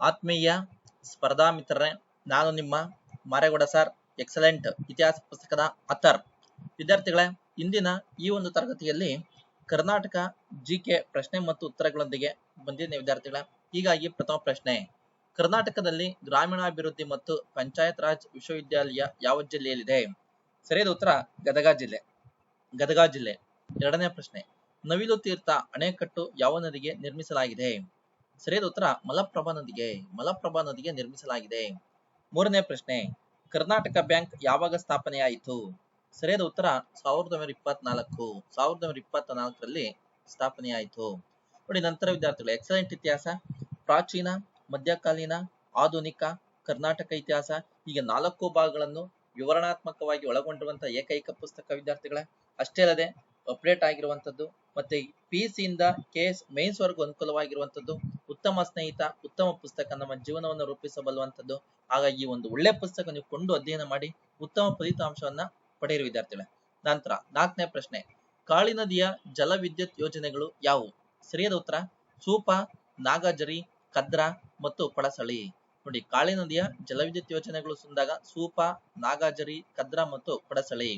ಆತ್ಮೀಯ ಸ್ಪರ್ಧಾ ಮಿತ್ರರೇ, ನಾನು ನಿಮ್ಮ ಮಾರೇಗೌಡ ಸರ್, ಎಕ್ಸಲೆಂಟ್ ಇತಿಹಾಸ ಪುಸ್ತಕದ ಅಥರ್. ವಿದ್ಯಾರ್ಥಿಗಳೇ, ಇಂದಿನ ಈ ಒಂದು ತರಗತಿಯಲ್ಲಿ ಕರ್ನಾಟಕ ಜಿಕೆ ಪ್ರಶ್ನೆ ಮತ್ತು ಉತ್ತರಗಳೊಂದಿಗೆ ಬಂದಿದ್ದೇನೆ ವಿದ್ಯಾರ್ಥಿಗಳೇ. ಹೀಗಾಗಿ ಪ್ರಥಮ ಪ್ರಶ್ನೆ, ಕರ್ನಾಟಕದಲ್ಲಿ ಗ್ರಾಮೀಣಾಭಿವೃದ್ಧಿ ಮತ್ತು ಪಂಚಾಯತ್ ರಾಜ್ ವಿಶ್ವವಿದ್ಯಾಲಯ ಯಾವ ಜಿಲ್ಲೆಯಲ್ಲಿದೆ? ಸರಿಯಾದ ಉತ್ತರ ಗದಗ ಜಿಲ್ಲೆ. ಗದಗ ಜಿಲ್ಲೆ. ಎರಡನೇ ಪ್ರಶ್ನೆ, ನವಿಲು ತೀರ್ಥ ಅಣೆಕಟ್ಟು ಯಾವ ನದಿಗೆ ನಿರ್ಮಿಸಲಾಗಿದೆ? ಸರಿಯಾದ ಉತ್ತರ ಮಲಪ್ರಭಾ ನದಿಗೆ ಮಲಪ್ರಭಾ ನದಿಗೆ ನಿರ್ಮಿಸಲಾಗಿದೆ. ಮೂರನೇ ಪ್ರಶ್ನೆ, ಕರ್ನಾಟಕ ಬ್ಯಾಂಕ್ ಯಾವಾಗ ಸ್ಥಾಪನೆಯಾಯಿತು? ಸರಿಯಾದ ಉತ್ತರ ಸಾವಿರದ ಒಂಬೈನೂರ ಇಪ್ಪತ್ನಾಲ್ಕು, ಸಾವಿರದ ಒಂಬೈನೂರ ಇಪ್ಪತ್ತ ನಾಲ್ಕರಲ್ಲಿ ಸ್ಥಾಪನೆಯಾಯಿತು. ನೋಡಿ ನಂತರ ವಿದ್ಯಾರ್ಥಿಗಳು, ಎಕ್ಸಲೆಂಟ್ ಇತಿಹಾಸ, ಪ್ರಾಚೀನ, ಮಧ್ಯಕಾಲೀನ, ಆಧುನಿಕ, ಕರ್ನಾಟಕ ಇತಿಹಾಸ ಹೀಗೆ ನಾಲ್ಕು ಭಾಗಗಳನ್ನು ವಿವರಣಾತ್ಮಕವಾಗಿ ಒಳಗೊಂಡಿರುವಂತಹ ಏಕೈಕ ಪುಸ್ತಕ ವಿದ್ಯಾರ್ಥಿಗಳೇ, ಅಷ್ಟೇ ಅಲ್ಲದೆ ಅಪ್ಡೇಟ್ ಆಗಿರುವಂತದ್ದು, ಮತ್ತೆ ಪಿ ಇಂದ ಕೆ ಮೇನ್ಸ್ ವರ್ಗು ಅನುಕೂಲವಾಗಿರುವಂತದ್ದು, ಉತ್ತಮ ಸ್ನೇಹಿತ, ಉತ್ತಮ ಪುಸ್ತಕ ನಮ್ಮ ಜೀವನವನ್ನು ರೂಪಿಸಬಲ್ಲುವಂಥದ್ದು ಹಾಗಾಗಿ ಒಂದು ಒಳ್ಳೆ ಪುಸ್ತಕ ನೀವು ಕೊಂಡು ಅಧ್ಯಯನ ಮಾಡಿ ಉತ್ತಮ ಫಲಿತಾಂಶವನ್ನ ಪಡೆಯಿರಿ ವಿದ್ಯಾರ್ಥಿಗಳೇ. ನಂತರ ನಾಲ್ಕನೇ ಪ್ರಶ್ನೆ, ಕಾಳಿ ನದಿಯ ಜಲ ವಿದ್ಯುತ್ ಯೋಜನೆಗಳು ಯಾವುವು? ಸರಿಯಾದ ಉತ್ತರ, ಸೂಪ, ನಾಗಜರಿ, ಕದ್ರ ಮತ್ತು ಪಡಸಳಿ ನೋಡಿ, ಕಾಳಿ ನದಿಯ ಜಲವಿದ್ಯುತ್ ಯೋಜನೆಗಳು ಸುಂದಾಗ ಸೂಪ, ನಾಗಾಜರಿ, ಕದ್ರ ಮತ್ತು ಪಡಸಳಿ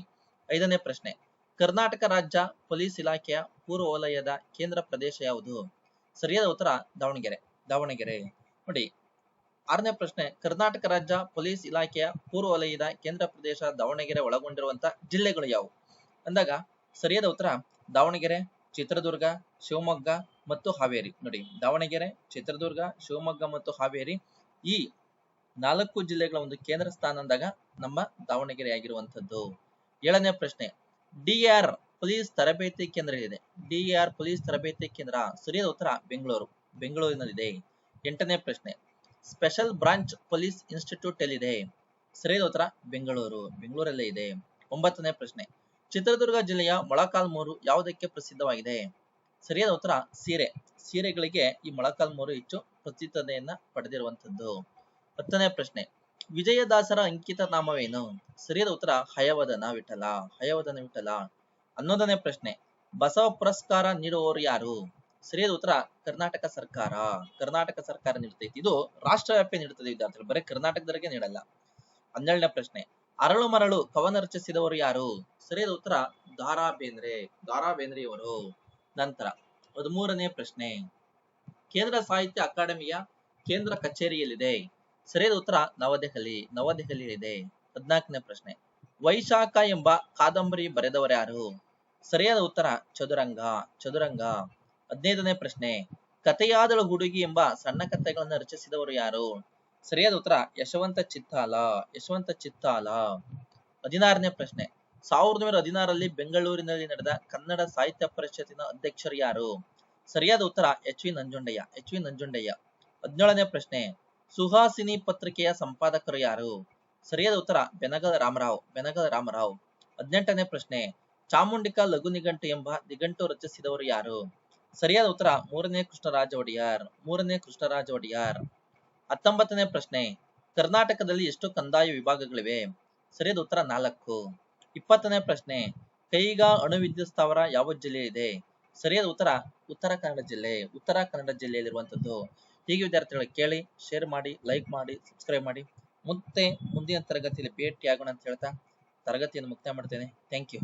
ಐದನೇ ಪ್ರಶ್ನೆ ಕರ್ನಾಟಕ ರಾಜ್ಯ ಪೊಲೀಸ್ ಇಲಾಖೆಯ ಪೂರ್ವ ವಲಯದ ಕೇಂದ್ರ ಪ್ರದೇಶ ಯಾವುದು? ಸರಿಯಾದ ಉತ್ತರ ದಾವಣಗೆರೆ ದಾವಣಗೆರೆ. ನೋಡಿ, ಆರನೇ ಪ್ರಶ್ನೆ, ಕರ್ನಾಟಕ ರಾಜ್ಯ ಪೊಲೀಸ್ ಇಲಾಖೆಯ ಪೂರ್ವ ವಲಯದ ಕೇಂದ್ರ ಪ್ರದೇಶ ದಾವಣಗೆರೆ ಒಳಗೊಂಡಿರುವಂತಹ ಜಿಲ್ಲೆಗಳು ಯಾವುವು? ಅಂದಾಗ, ಸರಿಯಾದ ಉತ್ತರ ದಾವಣಗೆರೆ, ಚಿತ್ರದುರ್ಗ, ಶಿವಮೊಗ್ಗ ಮತ್ತು ಹಾವೇರಿ. ನೋಡಿ, ದಾವಣಗೆರೆ, ಚಿತ್ರದುರ್ಗ, ಶಿವಮೊಗ್ಗ ಮತ್ತು ಹಾವೇರಿ ಈ ನಾಲ್ಕು ಜಿಲ್ಲೆಗಳ ಒಂದು ಕೇಂದ್ರ ಸ್ಥಾನ ಅಂದಾಗ ನಮ್ಮ ದಾವಣಗೆರೆ ಆಗಿರುವಂಥದ್ದು ಏಳನೇ ಪ್ರಶ್ನೆ ಡಿಆರ್ ಪೊಲೀಸ್ ತರಬೇತಿ ಕೇಂದ್ರ ಇದೆ. ಡಿಆರ್ ಪೊಲೀಸ್ ತರಬೇತಿ ಕೇಂದ್ರ ಸರಿಯಾದ ಉತ್ತರ ಬೆಂಗಳೂರು. ಬೆಂಗಳೂರಿನಲ್ಲಿದೆ. ಎಂಟನೇ ಪ್ರಶ್ನೆ. ಸ್ಪೆಷಲ್ ಬ್ರಾಂಚ್ ಪೊಲೀಸ್ ಇನ್ಸ್ಟಿಟ್ಯೂಟ್ ಎಲ್ಲಿದೆ? ಸರಿಯಾದ ಉತ್ತರ ಬೆಂಗಳೂರು. ಬೆಂಗಳೂರಲ್ಲೇ ಇದೆ. ಒಂಬತ್ತನೇ ಪ್ರಶ್ನೆ. ಚಿತ್ರದುರ್ಗ ಜಿಲ್ಲೆಯ ಮೊಳಕಾಲ್ಮೂರು ಯಾವುದಕ್ಕೆ ಪ್ರಸಿದ್ಧವಾಗಿದೆ? ಸರಿಯಾದ ಉತ್ತರ ಸೀರೆ. ಸೀರೆಗಳಿಗೆ ಈ ಮೊಳಕಾಲ್ಮೂರು ಹೆಚ್ಚು ಪ್ರಸಿದ್ಧತೆಯನ್ನ ಪಡೆದಿರುವಂತದ್ದು ಹತ್ತನೇ ಪ್ರಶ್ನೆ. ವಿಜಯದಾಸರ ಅಂಕಿತ ನಾಮವೇನು ಸರಿಯಾದ ಉತ್ತರ, ಹಯವದನ ವಿಠಲ ಹಯವದನ ವಿಠಲ. ಹನ್ನೊಂದನೇ ಪ್ರಶ್ನೆ. ಬಸವ ಪುರಸ್ಕಾರ ನೀಡುವವರು ಯಾರು? ಸರಿಯಾದ ಉತ್ತರ, ಕರ್ನಾಟಕ ಸರ್ಕಾರ. ಕರ್ನಾಟಕ ಸರ್ಕಾರ ನೀಡ್ತೈತಿ ಇದು ರಾಷ್ಟ್ರವ್ಯಾಪಿ ನೀಡುತ್ತದೆ ವಿದ್ಯಾರ್ಥಿಗಳು. ಬರೀ ಕರ್ನಾಟಕದವರೆಗೆ ನೀಡಲ್ಲ. ಹನ್ನೆರಡನೇ ಪ್ರಶ್ನೆ. ಅರಳು ಮರಳು ಕವನ ರಚಿಸಿದವರು ಯಾರು? ಸರಿಯಾದ ಉತ್ತರ ದಾರಾ ಬೇಂದ್ರೆ ದಾರಾ ಬೇಂದ್ರೆಯವರು ನಂತರ ಹದಿಮೂರನೇ ಪ್ರಶ್ನೆ. ಕೇಂದ್ರ ಸಾಹಿತ್ಯ ಅಕಾಡೆಮಿಯ ಕೇಂದ್ರ ಕಚೇರಿಯಲ್ಲಿದೆ. ಸರಿಯಾದ ಉತ್ತರ ನವದೆಹಲಿ, ನವದೆಹಲಿಯಲ್ಲಿದೆ. ಹದಿನಾಲ್ಕನೇ ಪ್ರಶ್ನೆ. ವೈಶಾಖ ಎಂಬ ಕಾದಂಬರಿ ಬರೆದವರ್ಯಾರು ಸರಿಯಾದ ಉತ್ತರ ಚದುರಂಗ ಚದುರಂಗ. ಹದಿನೈದನೇ ಪ್ರಶ್ನೆ. ಕಥೆಯಾದಳು ಹುಡುಗಿ ಎಂಬ ಸಣ್ಣ ಕಥೆಗಳನ್ನು ರಚಿಸಿದವರು ಯಾರು? ಸರಿಯಾದ ಉತ್ತರ ಯಶವಂತ ಚಿತ್ತಾಲ ಯಶವಂತ ಚಿತ್ತಾಲ. ಹದಿನಾರನೇ ಪ್ರಶ್ನೆ. ಸಾವಿರದ ಒಂಬೈನೂರ ಹದಿನಾರರಲ್ಲಿ ಬೆಂಗಳೂರಿನಲ್ಲಿ ನಡೆದ ಕನ್ನಡ ಸಾಹಿತ್ಯ ಪರಿಷತ್ತಿನ ಅಧ್ಯಕ್ಷರು ಯಾರು? ಸರಿಯಾದ ಉತ್ತರ H V Nanjundaiah, H V Nanjundaiah. ಹದಿನೇಳನೇ ಪ್ರಶ್ನೆ. ಸುಹಾಸಿನಿ ಪತ್ರಿಕೆಯ ಸಂಪಾದಕರು ಯಾರು? ಸರಿಯಾದ ಉತ್ತರ, ಬೆನಗಲ ರಾಮರಾವ್ ಬೆನಗಲ ರಾಮರಾವ್. ಹದಿನೆಂಟನೇ ಪ್ರಶ್ನೆ, ಚಾಮುಂಡಿಕಾ ಲಘು ನಿಘಂಟು ಎಂಬ ನಿಘಂಟು ರಚಿಸಿದವರು ಯಾರು? ಸರಿಯಾದ ಉತ್ತರ, ಮೂರನೇ ಕೃಷ್ಣರಾಜ ಒಡೆಯಾರ್, ಮೂರನೇ ಕೃಷ್ಣರಾಜ ಒಡೆಯಾರ್. ಹತ್ತೊಂಬತ್ತನೇ ಪ್ರಶ್ನೆ, ಕರ್ನಾಟಕದಲ್ಲಿ ಎಷ್ಟು ಕಂದಾಯ ವಿಭಾಗಗಳಿವೆ? ಸರಿಯಾದ ಉತ್ತರ, ನಾಲ್ಕು. ಇಪ್ಪತ್ತನೇ ಪ್ರಶ್ನೆ, ಕೈಗಾ ಅಣು ವಿದ್ಯುತ್ ಸ್ಥಾವರ ಯಾವ ಇದೆ ಸರಿಯಾದ ಉತ್ತರ ಉತ್ತರ ಕನ್ನಡ ಜಿಲ್ಲೆ, ಉತ್ತರ ಕನ್ನಡ ಜಿಲ್ಲೆಯಲ್ಲಿರುವಂತದ್ದು ಹೀಗೆ ವಿದ್ಯಾರ್ಥಿಗಳು ಕೇಳಿ ಶೇರ್ ಮಾಡಿ ಲೈಕ್ ಮಾಡಿ ಸಬ್ಸ್ಕ್ರೈಬ್ ಮಾಡಿ. ಮತ್ತೆ ಮುಂದಿನ ತರಗತಿಯಲ್ಲಿ ಭೇಟಿಯಾಗೋಣ ಅಂತ ಹೇಳ್ತಾ ತರಗತಿಯನ್ನು ಮುಕ್ತಾಯ ಮಾಡ್ತೇನೆ. Thank you